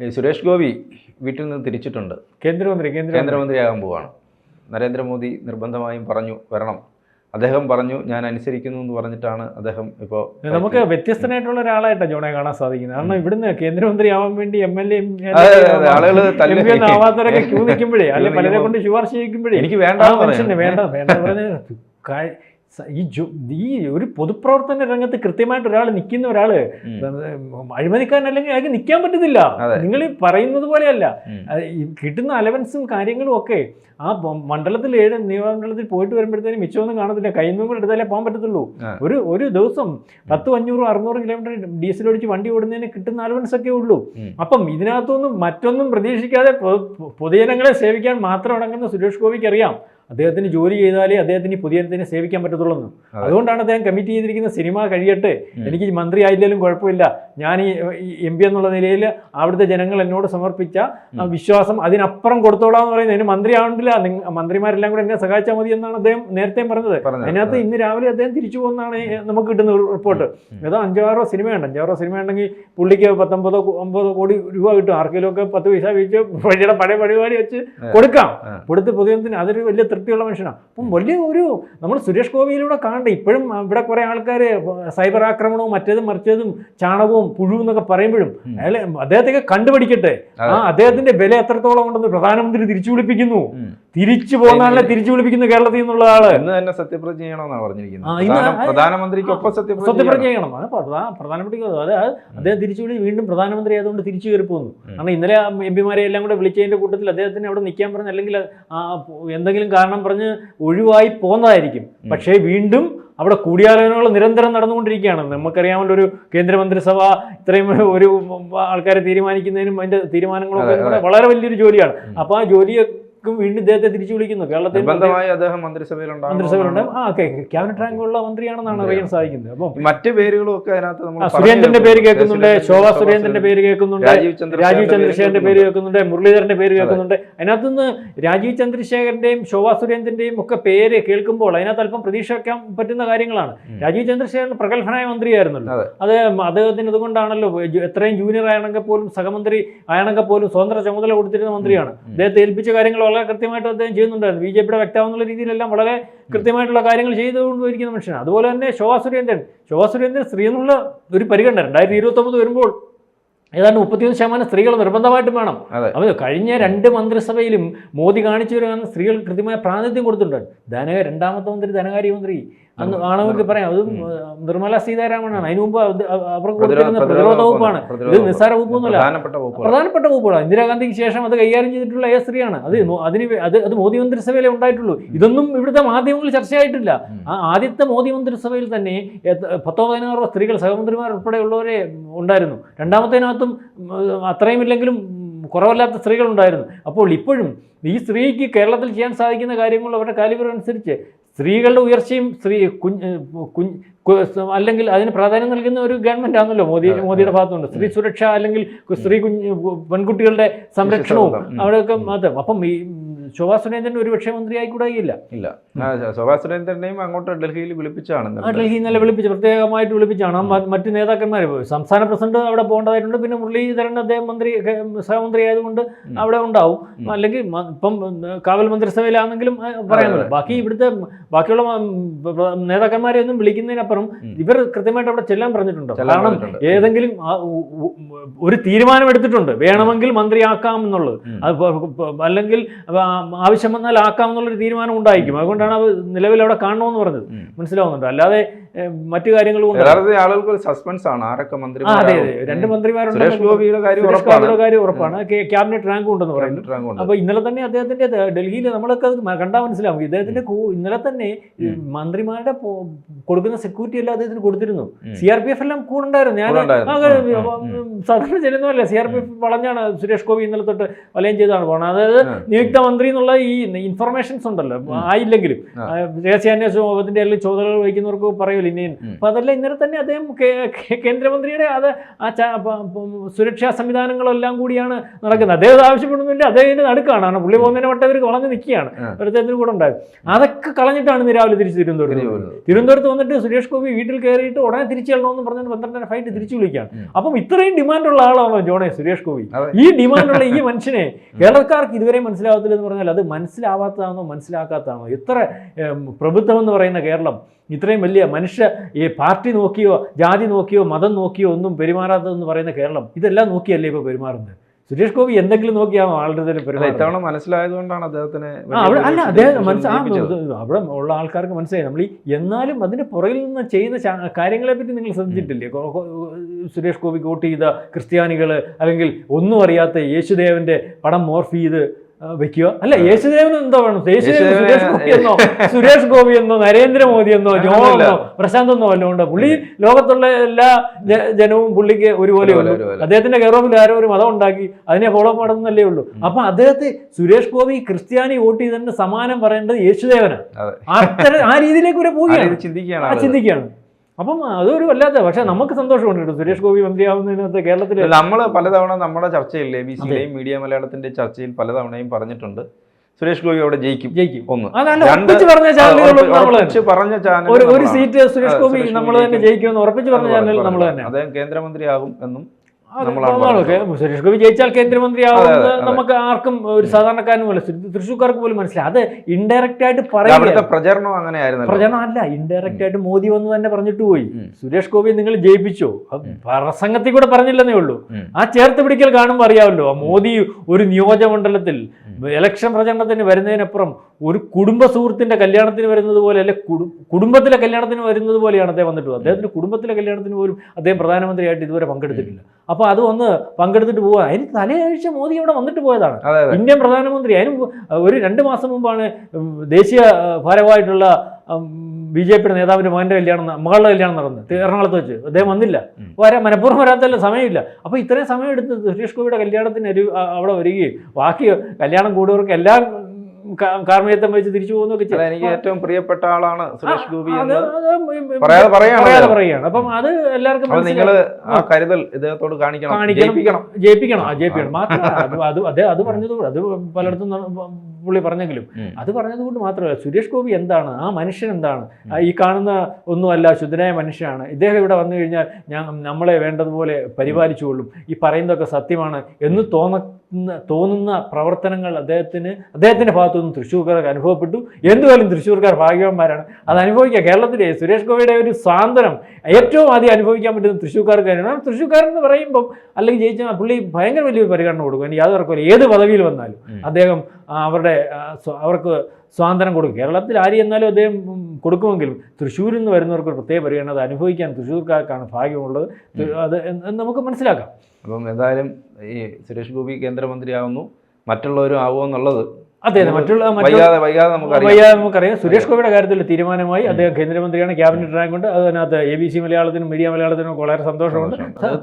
സുരേഷ് ഗോപി വീട്ടിൽ നിന്ന് തിരിച്ചിട്ടുണ്ട്. കേന്ദ്രമന്ത്രി കേന്ദ്ര കേന്ദ്രമന്ത്രിയാകാൻ പോവാണ്. നരേന്ദ്രമോദി നിർബന്ധമായും പറഞ്ഞു വരണം. അദ്ദേഹം പറഞ്ഞു ഞാൻ അനുസരിക്കുന്നു എന്ന് പറഞ്ഞിട്ടാണ് അദ്ദേഹം ഇപ്പോൾ നമുക്ക് വ്യത്യസ്തനായിട്ടുള്ള ഒരാളായിട്ടാണ് ജോണെ കാണാൻ സാധിക്കുന്നത്. കാരണം ഇവിടുന്ന് കേന്ദ്രമന്ത്രി ആവാൻ വേണ്ടി എം എൽ എ ആവാത്തവരൊക്കെ ക്യൂ നിൽക്കുമ്പോഴേ അല്ലെ പലരെ കൊണ്ട് ശുപാർശ ചെയ്യിക്കുമ്പോഴേ. എനിക്ക് വേണ്ട വേണ്ട വേണ്ട ഈ ജോ- ഈ ഒരു പൊതുപ്രവർത്തന രംഗത്ത് കൃത്യമായിട്ട് ഒരാൾ നിൽക്കുന്ന ഒരാൾ അഴിമതിക്കാരനല്ലെങ്കിൽ അയാൾക്ക് നിൽക്കാൻ പറ്റത്തില്ല. നിങ്ങൾ പറയുന്നത് പോലെയല്ല. കിട്ടുന്ന അലവൻസും കാര്യങ്ങളും ഒക്കെ ആ മണ്ഡലത്തിൽ ഏഴ് നിയമമണ്ഡലത്തിൽ പോയിട്ട് വരുമ്പോഴത്തേനും മിച്ചമൊന്നും കാണത്തില്ല. കയ്യിൽ കൂടെ എടുത്താലേ പോകാൻ പറ്റത്തുള്ളൂ. ഒരു ഒരു ദിവസം പത്തും അഞ്ഞൂറും അറുന്നൂറ് കിലോമീറ്റർ ഡീസൽ ഓടിച്ച് വണ്ടി ഓടുന്നതിന് കിട്ടുന്ന അലവൻസ് ഒക്കെ ഉള്ളൂ അപ്പം ഇതിനകത്തൊന്നും മറ്റൊന്നും പ്രതീക്ഷിക്കാതെ പൊതുജനങ്ങളെ സേവിക്കാൻ മാത്രം അടങ്ങുന്ന സുരേഷ് ഗോപിക്ക് അറിയാം. അദ്ദേഹത്തിന് ജോലി ചെയ്താലേ അദ്ദേഹത്തിന് പുതിയ പൊതുജനത്തിനെ സേവിക്കാൻ പറ്റത്തുള്ളൂ അതുകൊണ്ടാണ് അദ്ദേഹം കമ്മിറ്റ് ചെയ്തിരിക്കുന്ന സിനിമ കഴിയട്ടെ. എനിക്ക് മന്ത്രി ആയില്ലെങ്കിലും കുഴപ്പമില്ല. ഞാൻ ഈ എം പി എന്നുള്ള നിലയിൽ അവിടുത്തെ ജനങ്ങൾ എന്നോട് സമർപ്പിച്ച വിശ്വാസം അതിനപ്പുറം കൊടുത്തോളാം എന്ന് പറയുന്നത് അതിന് മന്ത്രി ആവണ്ടില്ല മന്ത്രിമാരെല്ലാം കൂടെ എന്നെ സഹായിച്ചാൽ മതി എന്നാണ് അദ്ദേഹം നേരത്തെ പറഞ്ഞത്. അതിനകത്ത് ഇന്ന് രാവിലെ അദ്ദേഹം തിരിച്ചു പോകുന്നതാണ് നമുക്ക് കിട്ടുന്ന റിപ്പോർട്ട്. ഏതോ അഞ്ചാറോ സിനിമയുണ്ട്. അഞ്ചാറോ സിനിമ ഉണ്ടെങ്കിൽ പുള്ളിക്ക് പത്തൊമ്പതോ ഒമ്പതോ കോടി രൂപ കിട്ടും. ആർക്കെങ്കിലും ഒക്കെ പത്ത് പൈസ വെച്ച് പഴയ പഴയ പരിപാടി വെച്ച് കൊടുക്കാം. കൊടുത്ത് പൊതുജനത്തിന് അതൊരു വലിയ തൃപ്തിയുള്ള മനുഷ്യനാണ് അപ്പം വലിയ ഒരു നമ്മൾ സുരേഷ് ഗോപിയിലൂടെ കാണണ്ട. ഇപ്പോഴും ഇവിടെ കുറേ ആൾക്കാർ സൈബർ ആക്രമണവും മറ്റേതും മറിച്ചതും ചാണകവും പുഴുവും എന്നൊക്കെ പറയുമ്പോഴും അയാൾ അദ്ദേഹത്തെ കണ്ടുപിടിക്കട്ടെ. ആ അദ്ദേഹത്തിന്റെ വില എത്രത്തോളം ഉണ്ടെന്ന് പ്രധാനമന്ത്രി തിരിച്ചു വിളിപ്പിക്കുന്നു. തിരിച്ചു പോകുന്ന തിരിച്ചു വിളിപ്പിക്കുന്ന കേരളത്തിൽ നിന്നുള്ള ആൾ. ഇന്ന് തന്നെ സത്യപ്രതിജ്ഞ ചെയ്യണമെന്നാണ് പറഞ്ഞിരിക്കുന്നത്. പ്രധാനമന്ത്രിക്കൊപ്പം സത്യപ്രതിജ്ഞ ചെയ്യണം. അത് പ്രധാ- പ്രധാനപ്പെട്ട അത് അദ്ദേഹം തിരിച്ചു വിളി വീണ്ടും പ്രധാനമന്ത്രി ആയതുകൊണ്ട് തിരിച്ചു കയറി പോകുന്നു കാരണം ഇന്നലെ എം പിമാരെ എല്ലാം കൂടെ വിളിച്ചതിന്റെ കൂട്ടത്തിൽ അദ്ദേഹത്തിന് അവിടെ നിൽക്കാൻ പറഞ്ഞു അല്ലെങ്കിൽ എന്തെങ്കിലും കാരണം പറഞ്ഞ് ഒഴിവായി പോകുന്നതായിരിക്കും പക്ഷേ വീണ്ടും അവിടെ കൂടിയാലോചനകൾ നിരന്തരം നടന്നുകൊണ്ടിരിക്കുകയാണ്. നമുക്കറിയാമല്ലോ ഒരു കേന്ദ്രമന്ത്രിസഭ ഇത്രയും ഒരു ആൾക്കാരെ തീരുമാനിക്കുന്നതിനും അതിന്റെ തീരുമാനങ്ങളൊക്കെ വളരെ വലിയൊരു ജോലിയാണ്. അപ്പൊ ആ ജോലിയൊക്കെ വീണ്ടും ഇദ്ദേഹത്തെ തിരിച്ചു വിളിക്കുന്നു. കേരളത്തിൽ നിർബന്ധമായി അദ്ദേഹം മന്ത്രിസഭയിലുണ്ടാകും മന്ത്രിസഭയിലുണ്ട് ആ ക്യാബിനറ്റ് റാങ്കുള്ള മന്ത്രിയാണെന്നാണ് അറിയാൻ സാധിക്കുന്നത്. അപ്പം മറ്റു പേരുകളും ഒക്കെ അതിനകത്ത് നമ്മൾ സുരേന്ദ്രന്റെ പേര് കേൾക്കുന്നുണ്ട് ശോഭാ സുരേന്ദ്രന്റെ പേര് കേൾക്കുന്നുണ്ട് രാജീവ് ചന്ദ്രശേഖരന്റെ പേര് കേൾക്കുന്നുണ്ട്. മുരളീധരന്റെ പേര് കേൾക്കുന്നുണ്ട്. അതിനകത്ത് നിന്ന് രാജീവ് ചന്ദ്രശേഖരന്റെയും ശോഭാ സുരേന്ദ്രന്റെയും ഒക്കെ പേര് കേൾക്കുമ്പോൾ അതിനകത്ത് അല്പം പ്രതീക്ഷ വയ്ക്കാൻ പറ്റുന്ന കാര്യങ്ങളാണ്. രാജീവ് ചന്ദ്രശേഖരൻ പ്രഗത്ഭനായ മന്ത്രിയായിരുന്നല്ലോ. അതെ. അത് അദ്ദേഹത്തിന് ഇതുകൊണ്ടാണല്ലോ എത്രയും ജൂനിയർ ആയണെങ്കിൽ പോലും സഹമന്ത്രി ആയണെങ്കിൽ പോലും സ്വതന്ത്ര ചുമതല കൊടുത്തിരുന്ന മന്ത്രിയാണ്. അദ്ദേഹത്തെ ഏൽപ്പിച്ച കാര്യങ്ങൾ വളരെ കൃത്യമായിട്ട് അദ്ദേഹം ചെയ്യുന്നുണ്ടായിരുന്നു. ബി ജെ പിയുടെ വ്യക്തമാകുന്ന രീതിയിലെല്ലാം വളരെ കൃത്യമായിട്ടുള്ള കാര്യങ്ങൾ ചെയ്തുകൊണ്ടിരിക്കുന്ന മനുഷ്യനാണ്. അതുപോലെ തന്നെ ശോഭാ സുരേന്ദ്രൻ. ശോഭാ സുരേന്ദ്രൻ സ്ത്രീ എന്നുള്ള ഒരു പരിഗണന രണ്ടായിരത്തി ഇരുപത്തൊമ്പത് വരുമ്പോൾ ഏതാണ്ട് മുപ്പത്തിയൊന്ന് ശതമാനം സ്ത്രീകൾ നിർബന്ധമായിട്ടും വേണം. അതെ. കഴിഞ്ഞ രണ്ട് മന്ത്രിസഭയിലും മോദി കാണിച്ചു വരുന്ന സ്ത്രീകൾ കൃത്യമായ പ്രാതിനിധ്യം കൊടുത്തിട്ടുണ്ട്. ധനകാര്യ രണ്ടാമത്തെ മന്ത്രി ധനകാര്യമന്ത്രി. അന്ന് ആണെങ്കിൽ പറയാം അത് നിർമ്മല സീതാരാമനാണ്. അതിനു മുമ്പ് അവർക്ക് കൊടുത്തിരുന്ന പ്രതിരോധ വകുപ്പാണ്. ഇത്. നിസ്സാര വകുപ്പൊന്നുമല്ല. പ്രധാനപ്പെട്ട വകുപ്പുകളാണ് ഇന്ദിരാഗാന്ധിക്ക് ശേഷം അത് കൈകാര്യം ചെയ്തിട്ടുള്ള ഏ സ്ത്രീയാണ് അത് അതിന് അത് അത് മോദി മന്ത്രിസഭയിലെ ഉണ്ടായിട്ടുള്ളൂ. ഇതൊന്നും ഇവിടുത്തെ മാധ്യമങ്ങളിൽ ചർച്ചയായിട്ടില്ല. ആ ആദ്യത്തെ മോദി മന്ത്രിസഭയിൽ തന്നെ പത്തോ പതിനാറോ സ്ത്രീകൾ സഹമന്ത്രിമാർ ഉൾപ്പെടെയുള്ളവരെ ഉണ്ടായിരുന്നു. രണ്ടാമത്തേനകത്തും അത്രയും ഇല്ലെങ്കിലും കുറവല്ലാത്ത സ്ത്രീകൾ ഉണ്ടായിരുന്നു. അപ്പോൾ ഇപ്പോഴും ഈ സ്ത്രീക്ക് കേരളത്തിൽ ചെയ്യാൻ സാധിക്കുന്ന കാര്യങ്ങൾ അവരുടെ കാലിബർ അനുസരിച്ച് സ്ത്രീകളുടെ ഉയർച്ചയും സ്ത്രീ കുഞ്ഞ് അല്ലെങ്കിൽ അതിന് പ്രാധാന്യം നൽകുന്ന ഒരു ഗവൺമെന്റ് ആണല്ലോ മോദി മോദിയുടെ ഭാഗത്തുനിന്ന് സ്ത്രീ സുരക്ഷ അല്ലെങ്കിൽ സ്ത്രീ കുഞ്ഞ് പെൺകുട്ടികളുടെ സംരക്ഷണവും. അവിടെയൊക്കെ മാത്രം അപ്പം ഈ ശോഭാ സുരേന്ദ്രൻ ഒരു പക്ഷേ മന്ത്രിയായി കൂടായില്ല ഇല്ല. ശോഭാ സുരേന്ദ്രനെയും അങ്ങോട്ട് ഡൽഹിയിൽ വിളിപ്പിച്ചാണ്. ഡൽഹി ഇന്നലെ വിളിപ്പിച്ചു പ്രത്യേകമായിട്ട് വിളിപ്പിച്ചാണ്. മറ്റു നേതാക്കന്മാർ സംസ്ഥാന പ്രസിഡന്റ് അവിടെ പോകേണ്ടതായിട്ടുണ്ട്. പിന്നെ മുരളീധരൻ അദ്ദേഹം മന്ത്രി സഹമന്ത്രി ആയതുകൊണ്ട് അവിടെ ഉണ്ടാവും. അല്ലെങ്കിൽ ഇപ്പം കാവൽ മന്ത്രിസഭയിലാണെങ്കിലും പറയാൻ പറയാമല്ലോ ബാക്കി ഇവിടുത്തെ ബാക്കിയുള്ള നേതാക്കന്മാരെ ഒന്നും വിളിക്കുന്നതിനപ്പുറം ഇവർ കൃത്യമായിട്ട് അവിടെ ചെല്ലാൻ പറഞ്ഞിട്ടുണ്ടോ. കാരണം. ഏതെങ്കിലും ഒരു തീരുമാനം എടുത്തിട്ടുണ്ട് വേണമെങ്കിൽ മന്ത്രിയാക്കാം എന്നുള്ളത്. അത് അല്ലെങ്കിൽ ആവശ്യം വന്നാൽ ആക്കാം എന്നുള്ളൊരു തീരുമാനം ഉണ്ടായിരിക്കും. അതുകൊണ്ടാണ് അത് നിലവിൽ അവിടെ കാണണമെന്ന് പറഞ്ഞത്. മനസ്സിലാവുന്നുണ്ട്. അല്ലാതെ മറ്റു കാര്യങ്ങളും യഥാർത്ഥത്തിൽ ആളുകൾക്ക് ഒരു സസ്പെൻസ് ആണ്. ആരൊക്കെ മന്ത്രി അതെ അതെ. രണ്ട് മന്ത്രിമാരുണ്ട് കാര്യം ഉറപ്പാണ്. ക്യാബിനറ്റ് റാങ്ക് ഉണ്ടെന്ന് പറയുന്നു. അപ്പൊ ഇന്നലെ തന്നെ അദ്ദേഹത്തിന്റെ ഡൽഹിയിൽ നമ്മളൊക്കെ അത് കണ്ടാൽ മനസ്സിലാവും. ഇദ്ദേഹത്തിന്റെ ഇന്നലെ തന്നെ മന്ത്രിമാരുടെ കൊടുക്കുന്ന സെക്യൂരിറ്റി എല്ലാം അദ്ദേഹത്തിന് കൊടുത്തിരുന്നു. സി ആർ പി എഫ് എല്ലാം കൂടുണ്ടായിരുന്നു. ഞാൻ സാധാരണ ചെല്ലുന്നതല്ല സി ആർ പി എഫ് വളഞ്ഞാണ് സുരേഷ് ഗോപി ഇന്നലെ തൊട്ട് വലയം ചെയ്താണ് പോകുന്നത് അതായത് നിയുക്ത മന്ത്രി എന്നുള്ള ഈ ഇൻഫർമേഷൻസ് ഉണ്ടല്ലോ. ആയില്ലെങ്കിലും. ആ. ആ, രഹസ്യാന്വേഷണ വകുപ്പിന്റെ ചോദ്യങ്ങൾ വഹിക്കുന്നവർക്ക് പറയുമല്ലോ. ഉം. അപ്പൊ അതെല്ലാം ഇന്നലെ തന്നെ അദ്ദേഹം കേന്ദ്രമന്ത്രിയുടെ അത് ആ സുരക്ഷാ സംവിധാനങ്ങളെല്ലാം കൂടിയാണ് നടക്കുന്നത്. അദ്ദേഹം ആവശ്യപ്പെടുന്നില്ല. അദ്ദേഹം ഇതിന്റെ നടുക്കാണ്. കാരണം പുള്ളി പോകുന്നതിന് വട്ടം ഇവർ കളഞ്ഞു നിൽക്കുകയാണ്. അദ്ദേഹത്തിന് കൂടെ ഉണ്ടായത്. അതൊക്കെ കളഞ്ഞിട്ടാണ് ഇന്ന് രാവിലെ തിരിച്ച് തിരുവനന്തപുരത്ത്. തിരുവനന്തപുരത്ത് വന്നിട്ട് സുരേഷ് ഗോപി വീട്ടിൽ കയറിയിട്ട് ഉടനെ തിരിച്ചു ചെല്ലണമെന്ന് പറഞ്ഞിട്ട് പന്ത്രണ്ടര ഫൈറ്റ് തിരിച്ചു വിളിക്കുകയാണ്. അപ്പം ഇത്രയും ഡിമാൻഡുള്ള ആളാണോ ജോണേ സുരേഷ് ഗോപി. ഈ ഡിമാൻഡുള്ള ഈ മനുഷ്യനെ കേരളക്കാർക്ക് ഇതുവരെ മനസ്സിലാവത്തില്ല എന്ന് പറഞ്ഞാൽ അത് മനസ്സിലാവാത്തതാണോ മനസ്സിലാക്കാത്തതാണോ? എത്ര പ്രബുദ്ധമെന്ന് പറയുന്ന കേരളം ഇത്രയും വലിയ മനുഷ്യ ഈ പാർട്ടി നോക്കിയോ ജാതി നോക്കിയോ മതം നോക്കിയോ ഒന്നും പെരുമാറാത്തതെന്ന് പറയുന്ന കേരളം ഇതെല്ലാം നോക്കിയല്ലേ ഇപ്പോൾ പെരുമാറുന്നത്? സുരേഷ് ഗോപി എന്തെങ്കിലും നോക്കിയാണോ ആളുടെ ഇത്തവണ മനസ്സിലായതുകൊണ്ടാണ് അദ്ദേഹത്തിന് അല്ല അദ്ദേഹം മനസ്സി- ആ, ജയിപ്പിച്ചത്. ഇത് അവിടെ ഉള്ള ആൾക്കാർക്ക് മനസ്സിലായി. നമ്മൾ ഈ എന്നാലും അതിന് പുറകിൽ നിന്ന് ചെയ്യുന്ന കാര്യങ്ങളെ പറ്റി നിങ്ങൾ ശ്രദ്ധിച്ചിട്ടില്ലേ? സുരേഷ് ഗോപി വോട്ട് ചെയ്ത ക്രിസ്ത്യാനികൾ അല്ലെങ്കിൽ ഒന്നും അറിയാത്ത യേശുദേവന്റെ പടം മോർഫ് ചെയ്ത് വെക്കുക അല്ല യേശുദേവൻ എന്തോ വേണം യേശുദേവൻ സുരേഷ് ഗോപി എന്നോ? സുരേഷ് ഗോപി എന്നോ? നരേന്ദ്രമോദി എന്നോ? ജോ എന്നോ? പ്രശാന്ത് എന്നോ അല്ലോ ഉണ്ടോ? പുള്ളി ലോകത്തുള്ള എല്ലാ ജനവും പുള്ളിക്ക് ഒരുപോലെ ഉള്ളൂ. അദ്ദേഹത്തിന്റെ കെയറോഫിൽ ആരോ ഒരു മതം ഉണ്ടാക്കി അതിനെ ഫോളോ നടന്നല്ലേ ഉള്ളൂ. അപ്പൊ അദ്ദേഹത്തെ സുരേഷ് ഗോപി ക്രിസ്ത്യാനി വോട്ട് ചെയ്തതിന്റെ സമാനം പറയേണ്ടത് യേശുദേവനാണ്. ആ രീതിയിലേക്ക് വരെ പോവുകയാണ്. ചിന്തിക്കുകയാണ്. അപ്പം അതൊരു വല്ലാത്ത പക്ഷെ നമുക്ക് സന്തോഷമുണ്ട് കേട്ടോ. സുരേഷ് ഗോപി മന്ത്രിയാവുന്നതിനകത്ത് കേരളത്തിൽ നമ്മൾ പലതവണ നമ്മുടെ ചർച്ചയിൽ എ ബി സിയിലെയും മീഡിയ മലയാളത്തിന്റെ ചർച്ചയിൽ പലതവണയും പറഞ്ഞിട്ടുണ്ട്. സുരേഷ് ഗോപി അവിടെ ജയിക്കും. ജയിക്കും. ഒന്ന്. ഉറപ്പിച്ച് പറഞ്ഞ ചാനൽ ഒരു സീറ്റ് സുരേഷ് ഗോപി നമ്മൾ തന്നെ ജയിക്കും. ജയിക്കുമെന്ന് ഉറപ്പിച്ച് പറഞ്ഞ ചാനൽ നമ്മൾ തന്നെ. അദ്ദേഹം കേന്ദ്രമന്ത്രിയാകും എന്നും നമ്മളൊക്കെ സുരേഷ് ഗോപി ജയിച്ചാൽ കേന്ദ്രമന്ത്രിയാവുമെന്ന്. നമുക്ക് ആർക്കും ഒരു സാധാരണക്കാരനും പോലെ തൃശ്ശൂർക്കാർക്ക് പോലും മനസ്സിലായി അത് ഇൻഡയറക്റ്റ് ആയിട്ട് പറയുന്നത് പ്രചരണം അങ്ങനെ ആയിരുന്നല്ലോ പ്രചരണം അല്ല ഇൻഡയറക്റ്റ് ആയിട്ട് മോദി വന്ന് തന്നെ പറഞ്ഞിട്ട് പോയി. സുരേഷ് ഗോപി നിങ്ങൾ ജയിപ്പിച്ചോ. പ്രസംഗത്തിൽ കൂടെ പറഞ്ഞില്ലെന്നേ ഉള്ളൂ. ആ ചേർത്ത് പിടിക്കൽ കാണുമ്പോൾ അറിയാമല്ലോ. ആ മോദി ഒരു നിയോജകമണ്ഡലത്തിൽ ഇലക്ഷൻ പ്രചരണത്തിന് വരുന്നതിനപ്പുറം ഒരു കുടുംബ സുഹൃത്തിന്റെ കല്യാണത്തിന് വരുന്നത് പോലെ അല്ലെ കുടുംബത്തിലെ കല്യാണത്തിന് വരുന്നത് പോലെയാണ് അദ്ദേഹം വന്നിട്ട് അദ്ദേഹത്തിന്റെ കുടുംബത്തിലെ കല്യാണത്തിന് പോലും അദ്ദേഹം പ്രധാനമന്ത്രിയായിട്ട് ഇതുവരെ പങ്കെടുത്തിട്ടില്ല. അപ്പോൾ അത് വന്ന് പങ്കെടുത്തിട്ട് പോവാ. അതിന് തലയാഴ്ച മോദി ഇവിടെ വന്നിട്ട് പോയതാണ്. ഇന്ത്യൻ പ്രധാനമന്ത്രി അതിന് ഒരു രണ്ട് മാസം മുമ്പാണ് ദേശീയ ഭാരമായിട്ടുള്ള ബി ജെ പിയുടെ നേതാവിന്റെ മകന്റെ കല്യാണം മകളുടെ കല്യാണം നടന്നത് എറണാകുളത്ത് വെച്ച്. അദ്ദേഹം വന്നില്ല. വരാൻ മനഃപൂർവം വരാത്തല്ല സമയമില്ല. അപ്പോൾ ഇത്രയും സമയം എടുത്ത് സുരേഷ് ഗോപിയുടെ കല്യാണത്തിന് ഒരു അവിടെ വരികയും ബാക്കി കല്യാണം കൂടിയവർക്ക് എല്ലാം കാർമ്മികത്വം വെച്ച് തിരിച്ചു പോകുന്നൊക്കെ ചെയ്യും. എനിക്ക് ഏറ്റവും പ്രിയപ്പെട്ട ആളാണ് സുരേഷ് ഗോപി പറയാതെ പറയാണ് അപ്പം അത് എല്ലാവർക്കും നിങ്ങൾ ആ കരുതൽ ഇദ്ദേഹത്തോട് കാണിക്കണം. ജയിപ്പിക്കണം. ജയിപ്പിക്കണം. ആ ജയിപ്പിക്കണം. മാത്രം അത് അത് അതേ പറഞ്ഞതുകൊണ്ട് അത് പലയിടത്തും പുള്ളി പറഞ്ഞെങ്കിലും. അത് പറഞ്ഞതുകൊണ്ട് മാത്രമല്ല സുരേഷ് ഗോപി എന്താണ്? ആ മനുഷ്യൻ എന്താണ്? ഈ കാണുന്ന ഒന്നുമല്ല ശുദ്ധനായ മനുഷ്യനാണ്. ഇദ്ദേഹം ഇവിടെ വന്നു കഴിഞ്ഞാൽ ഞാൻ നമ്മളെ വേണ്ടതുപോലെ പരിപാലിച്ചുകൊള്ളും ഈ പറയുന്നതൊക്കെ സത്യമാണ് എന്ന് തോന്നുന്ന തോന്നുന്ന പ്രവർത്തനങ്ങൾ അദ്ദേഹത്തിന് അദ്ദേഹത്തിന്റെ ഭാഗത്തുനിന്ന് തൃശ്ശൂർക്കാർക്ക് അനുഭവപ്പെട്ടു. എന്തുപോലും തൃശ്ശൂർക്കാർ ഭാഗ്യവാന്മാരാണ്. അത് അനുഭവിക്കുക. കേരളത്തിലെ സുരേഷ് ഗോപിയുടെ ഒരു സ്വാതന്ത്ര്യം ഏറ്റവും ആദ്യം അനുഭവിക്കാൻ പറ്റുന്ന തൃശ്ശൂർക്കാർക്കാരാണ്. കാരണം തൃശ്ശൂർക്കാരൻ എന്ന് പറയുമ്പം അല്ലെങ്കിൽ ജയിച്ച പുള്ളി ഭയങ്കര വലിയൊരു പരിഗണന കൊടുക്കും. എനിക്ക് യാതൊരു ഏത് പദവിയിൽ വന്നാലും അദ്ദേഹം അവരുടെ അവർക്ക് സ്വാതന്ത്ര്യം കൊടുക്കും. കേരളത്തിൽ ആര് എന്നാലും അദ്ദേഹം കൊടുക്കുമെങ്കിലും തൃശ്ശൂരിൽ നിന്ന് വരുന്നവർക്ക് പ്രത്യേക പരിഗണന അത് അനുഭവിക്കാൻ തൃശ്ശൂർക്കാർക്കാണ് ഭാഗ്യമുള്ളത്. അത് നമുക്ക് മനസ്സിലാക്കാം. അപ്പം എന്തായാലും ഈ സുരേഷ് ഗോപി കേന്ദ്രമന്ത്രിയാവുന്നു. മറ്റുള്ളവരും ആവുമെന്നുള്ളത് അതെ അതെ മറ്റുള്ള വൈകാതെ നമുക്കറിയാം. സുരേഷ് ഗോപിയുടെ കാര്യത്തിൽ തീരുമാനമായി അദ്ദേഹം കേന്ദ്രമന്ത്രിയാണ് ക്യാബിനറ്റ് റാങ്ക് ഉണ്ട് അതിനകത്ത് എ ബി സി മലയാളത്തിനും മീഡിയ മലയാളത്തിനും ഒക്കെ വളരെ സന്തോഷമുണ്ട്.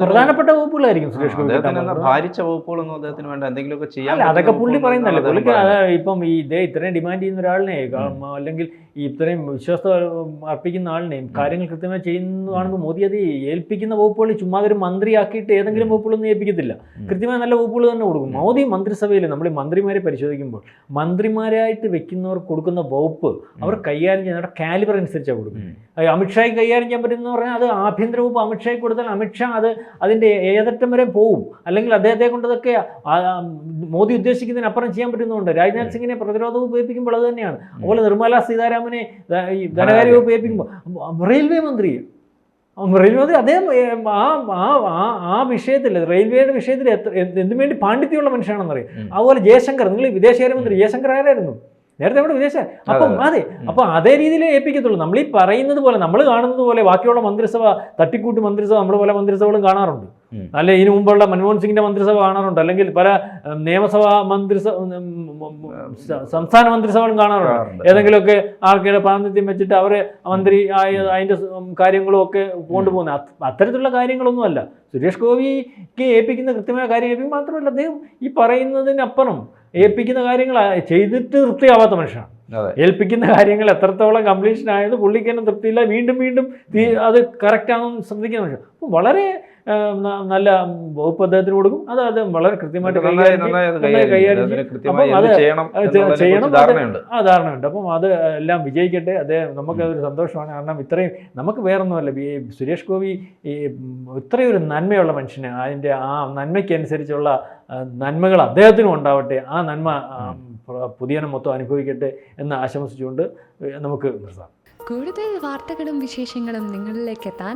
പ്രധാനപ്പെട്ട വകുപ്പുകളായിരിക്കും സുരേഷ് ഗോപി. ഭാരിച്ച വകുപ്പുകളൊന്നും അദ്ദേഹത്തിന് വേണ്ട. എന്തെങ്കിലുമൊക്കെ ചെയ്യാൻ അതൊക്കെ പുള്ളി പറയുന്നല്ലേ പുള്ളിക്ക് ഇപ്പം ഈ ഇതേ ഇത്രയും ഡിമാൻഡ് ചെയ്യുന്ന ഒരാളിനെ അല്ലെങ്കിൽ ഈ ഇത്രയും വിശ്വാസം അർപ്പിക്കുന്ന ആളിനെയും കാര്യങ്ങൾ കൃത്യമായി ചെയ്യുന്നതാണെന്ന് മോദി അത് ഏൽപ്പിക്കുന്ന വകുപ്പുകൾ ചുമ്മാ ഒരു മന്ത്രിയാക്കിയിട്ട് ഏതെങ്കിലും വകുപ്പുകളൊന്നും ഏൽപ്പിക്കത്തില്ല. കൃത്യമായി നല്ല വകുപ്പുകൾ തന്നെ കൊടുക്കും. മോദി മന്ത്രിസഭയിൽ നമ്മൾ മന്ത്രിമാരെ പരിശോധിക്കുമ്പോൾ മന്ത്രിമാരായിട്ട് വെക്കുന്നവർ കൊടുക്കുന്ന വകുപ്പ് അവർ കൈകാര്യം ചെയ്യുന്ന കാലിബർ അനുസരിച്ചാണ് കൊടുക്കുന്നത് അമിത്ഷായ്ക്ക് കൈകാര്യം ചെയ്യാൻ പറ്റുന്ന പറഞ്ഞാൽ അത് ആഭ്യന്തര വകുപ്പ് അമിത്ഷായ്ക്ക് കൊടുത്താൽ അമിത്ഷാ അത് അതിന്റെ ഏതറ്റം വരെ പോവും. അല്ലെങ്കിൽ അദ്ദേഹത്തെ കൊണ്ടതൊക്കെ മോദി ഉദ്ദേശിക്കുന്നതിനപ്പുറം ചെയ്യാൻ പറ്റുന്നുണ്ട്. രാജ്നാഥ് സിംഗിനെ പ്രതിരോധ വകുപ്പ് ഏൽപ്പിക്കുമ്പോൾ അത് തന്നെയാണ്. അതുപോലെ നിർമ്മല സീതാരാമനെ ധ- ഈ ധനകാര്യ വകുപ്പ് ഏൽപ്പിക്കുമ്പോൾ റെയിൽവേ മന്ത്രി റെയിൽവേ മന്ത്രി അദ്ദേഹം ആ ആ ആ- വിഷയത്തിൽ റെയിൽവേയുടെ വിഷയത്തിൽ എത്ര എന്ത് എന്തിനു വേണ്ടി പാണ്ഡിത്യമുള്ള മനുഷ്യനാണെന്നറിയാം. അതുപോലെ ജയശങ്കർ നിങ്ങൾ വിദേശകാര്യമന്ത്രി ജയശങ്കർ ആരായിരുന്നു? നേരത്തെ ഇവിടെ വിദേശ അപ്പം അതെ അപ്പൊ അതേ രീതിയിലേ ഏൽപ്പിക്കത്തുള്ളൂ. നമ്മൾ ഈ പറയുന്നത് പോലെ നമ്മൾ കാണുന്നത് പോലെ ബാക്കിയുള്ള മന്ത്രിസഭ തട്ടിക്കൂട്ട് മന്ത്രിസഭ നമ്മുടെ പല മന്ത്രിസഭകളും കാണാറുണ്ട്. അല്ലെ ഇതിനു മുമ്പുള്ള മൻമോഹൻ സിംഗിന്റെ മന്ത്രിസഭ കാണാറുണ്ട്. അല്ലെങ്കിൽ പല നിയമസഭാ മന്ത്രിസഭ സംസ്ഥാന മന്ത്രിസഭകളും കാണാറുണ്ട്. ഏതെങ്കിലുമൊക്കെ ആൾക്കാരുടെ പ്രാതിനിധ്യം വെച്ചിട്ട് അവരെ മന്ത്രി ആയ അതിന്റെ കാര്യങ്ങളും ഒക്കെ കൊണ്ടുപോകുന്നത് അത് അത്തരത്തിലുള്ള കാര്യങ്ങളൊന്നുമല്ല സുരേഷ് ഗോപിക്ക് ഏൽപ്പിക്കുന്ന കൃത്യമായ കാര്യം ഏൽപ്പിക്കും മാത്രമല്ല അദ്ദേഹം ഈ പറയുന്നതിനപ്പുറം ഏൽപ്പിക്കുന്ന കാര്യങ്ങൾ ചെയ്തിട്ട് തൃപ്തിയാവാത്ത മനുഷ്യനാണ്. ഏൽപ്പിക്കുന്ന കാര്യങ്ങൾ എത്രത്തോളം കംപ്ലീഷൻ ആയത് പുള്ളിക്ക് തന്നെ തൃപ്തിയില്ല വീണ്ടും വീണ്ടും അത് കറക്റ്റാണെന്ന് ശ്രദ്ധിക്കുന്ന മനുഷ്യൻ. വളരെ നല്ല വകുപ്പ് അദ്ദേഹത്തിന് കൊടുക്കും. അത് അത് വളരെ കൃത്യമായിട്ട് ചെയ്യണം ആ ധാരണയുണ്ട്. അപ്പം അത് എല്ലാം വിജയിക്കട്ടെ. അദ്ദേഹം നമുക്ക് അതൊരു സന്തോഷമാണ്. കാരണം ഇത്രയും നമുക്ക് വേറൊന്നുമല്ല. ഈ സുരേഷ് ഗോപി ഈ ഇത്രയും ഒരു നന്മയുള്ള മനുഷ്യന് അതിന്റെ ആ നന്മയ്ക്കനുസരിച്ചുള്ള നന്മകൾ അദ്ദേഹത്തിനും ഉണ്ടാവട്ടെ. ആ നന്മ പുതിയനം മൊത്തം അനുഭവിക്കട്ടെ എന്ന് ആശംസിച്ചുകൊണ്ട് നമുക്ക് നിർത്താം. കൂടുതൽ വാർത്തകളും വിശേഷങ്ങളും നിങ്ങളിലേക്ക് എത്താൻ